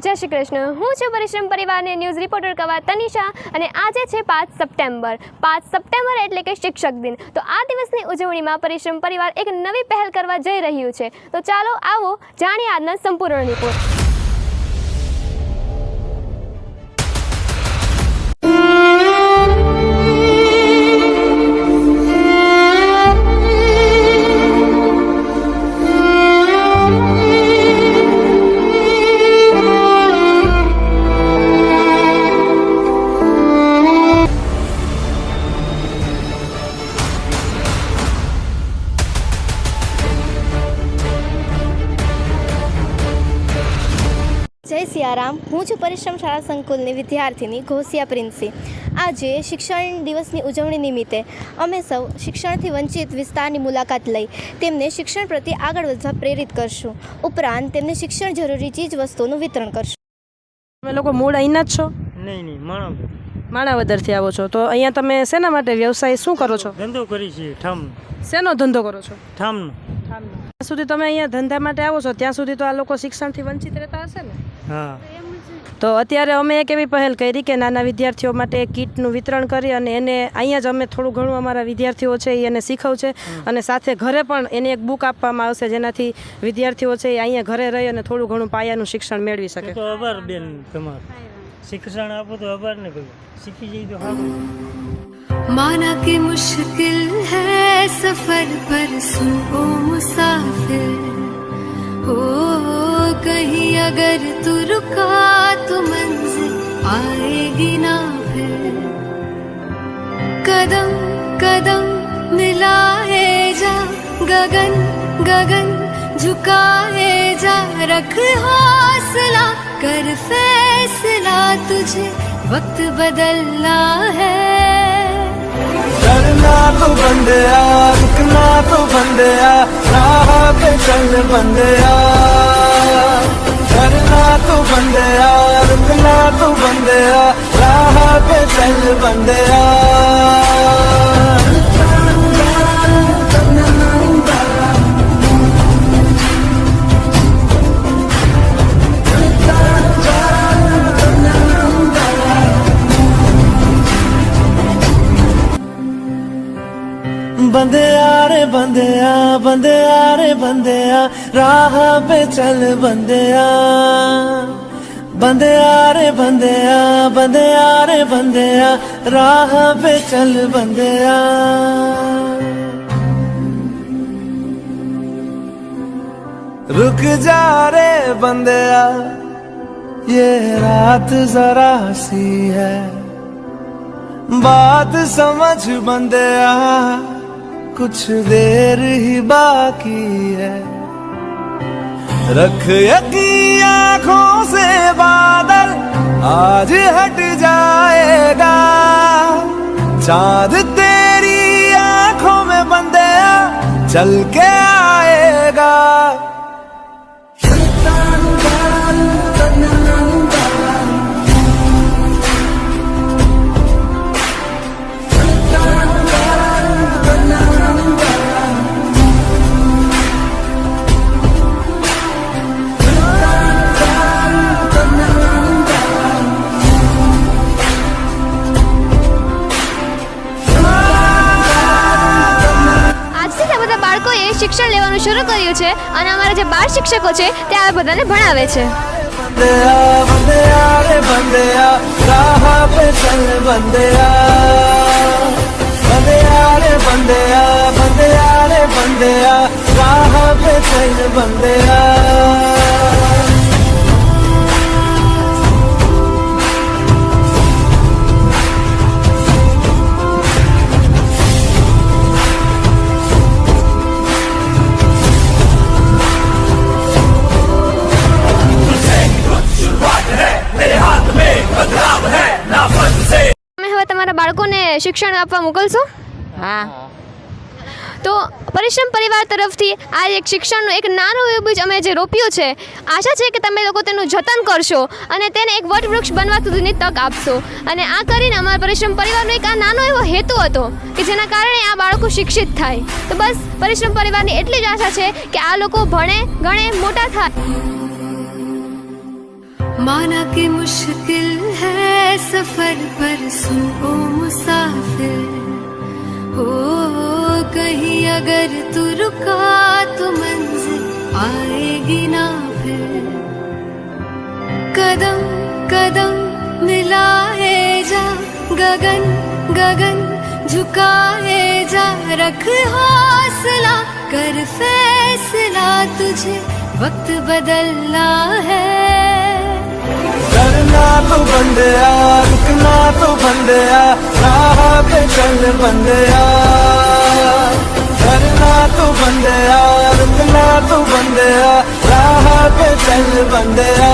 જય શ્રી કૃષ્ણ. હું છું પરિશ્રમ પરિવારને ન્યૂઝ રિપોર્ટર કવા તનિષા અને આજે છે પાંચ સપ્ટેમ્બર. પાંચ સપ્ટેમ્બર એટલે કે શિક્ષક દિન. તો આ દિવસની ઉજવણીમાં પરિશ્રમ પરિવાર એક નવી પહેલ કરવા જઈ રહ્યું છે. તો ચાલો આવો જાણીએ આજના સંપૂર્ણ રિપોર્ટ. જય સિયારામ હું છું પરિશ્રમ શાળા સંકુલની વિદ્યાર્થીની ઘોસિયા પ્રિન્સી. આજે શિક્ષણ દિવસની ઉજવણી નિમિત્તે અમે સૌ શિક્ષણથી વંચિત વિસ્તારની મુલાકાત લઈ તેમને શિક્ષણ પ્રત્યે આગળ વધવા પ્રેરિત કરશું. ઉપરાંત તેમને શિક્ષણ જરૂરી ચીજ વસ્તુનું વિતરણ કરશું. તમે લોકો મૂળ અહીંના જ છો? નહીં નહીં માણસ માણાવદરથી આવો છો. તો અહીંયા તમે શેના માટે વ્યવસાય શું કરો છો? ધંધો કરી છે ઠામ શેનો ધંધો કરો છો? ઠામનો. જ્યાં સુધી તમે અહીંયા ધંધા માટે આવો છો ત્યાં સુધી તો આ લોકો શિક્ષણથી વંચિત રહેતા હશે ને? હા. તો અત્યારે અમે એક એવી પહેલ કરી કે નાના વિદ્યાર્થીઓ માટે કીટનું વિતરણ કરી અને એને અહીંયા જ અમે થોડું ઘણું અમારા વિદ્યાર્થીઓ છે એ એને શીખવશે અને સાથે ઘરે પણ એને એક બુક આપવામાં આવશે જેનાથી વિદ્યાર્થીઓ છે એ અહીંયા ઘરે રહી અને થોડું ઘણું પાયાનું શિક્ષણ મેળવી શકે. તો શિક્ષણ આપો તો અબર ને શીખી જઈ તો માના કે મુશ્કેલ सफ़र पर सुन मुसाफिर। हो, कहीं अगर तू रुका तो मंजिल आएगी ना फिर। कदम कदम मिलाए जा, गगन गगन झुकाए जा, रख हौसला, कर फैसला, तुझे वक्त बदलना है। ਰੁਕਣਾ ਤੂੰ ਬੰਦਿਆ ਰੁਕਣਾ ਤੂੰ ਬੰਦਿਆ ਰਾਹ ਤੇ ਚੱਲ ਬੰਦਿਆ ਕਰਨਾ ਤੂੰ ਬੰਦਿਆ ਰੁਕਣਾ ਤੂੰ ਬੰਦਿਆ ਰਾਹ ਤੇ ਚੱਲ ਬੰਦਿਆ रे बंदया बंदया रे बंदया, राह पे चल बंदया। बंदया रे बंदया बंदया रे बंदया, राह पे चल बंदया। रुक जा रे बंदया, ये रात जरा सी है। बात समझ बंदया। कुछ देर ही बाकी है। रख यकी आँखों से बादल, आज हट जाएगा। चाँद तेरी आँखों में बंदे चल के શરૂ કર્યું છે અને અમારા જે બાળ શિક્ષકો છે તે આ બધાને ભણાવે છે. બંદયા બંદયા રાહ પે ચલ બંદયા હવે તમારા બાળકોને શિક્ષણ આપવા મોકલશો? હા. તો પરિશ્રમ પરિવાર તરફથી આ એક શિક્ષણનો એક નાનો એવું બીજ અમે જે રોપ્યું છે આશા છે કે તમે લોકો તેનું જતન કરશો અને તેને એક વટવૃક્ષ બનવા સુધીની તક આપશો. અને આ કરીને અમારા પરિશ્રમ પરિવારનો એક આ નાનો એવો હેતુ હતો કે જેના કારણે આ બાળકો શિક્ષિત થાય. તો બસ પરિશ્રમ પરિવારની એટલી જ આશા છે કે આ લોકો ભણે ગણે મોટા થાય. माना कि मुश्किल है सफ़र पर सुन मुसाफिर। हो, कहीं अगर तू रुका तो मंजिल आएगी ना फिर। कदम कदम मिलाए जा, गगन गगन झुकाए जा, रख हौसला, कर फैसला, तुझे वक्त बदलना है। ਰੁਕਣਾ ਤੋਂ ਬੰਦਿਆ ਰੁਕਣਾ ਤੋਂ ਬੰਦਿਆ ਰਾਹ ਤੇ ਚੱਲ ਬੰਦਿਆ ਕਰਨਾ ਤੋਂ ਬੰਦਿਆ ਰੁਕਣਾ ਤੋਂ ਬੰਦਿਆ ਰਾਹ ਤੇ ਚੱਲ ਬੰਦਿਆ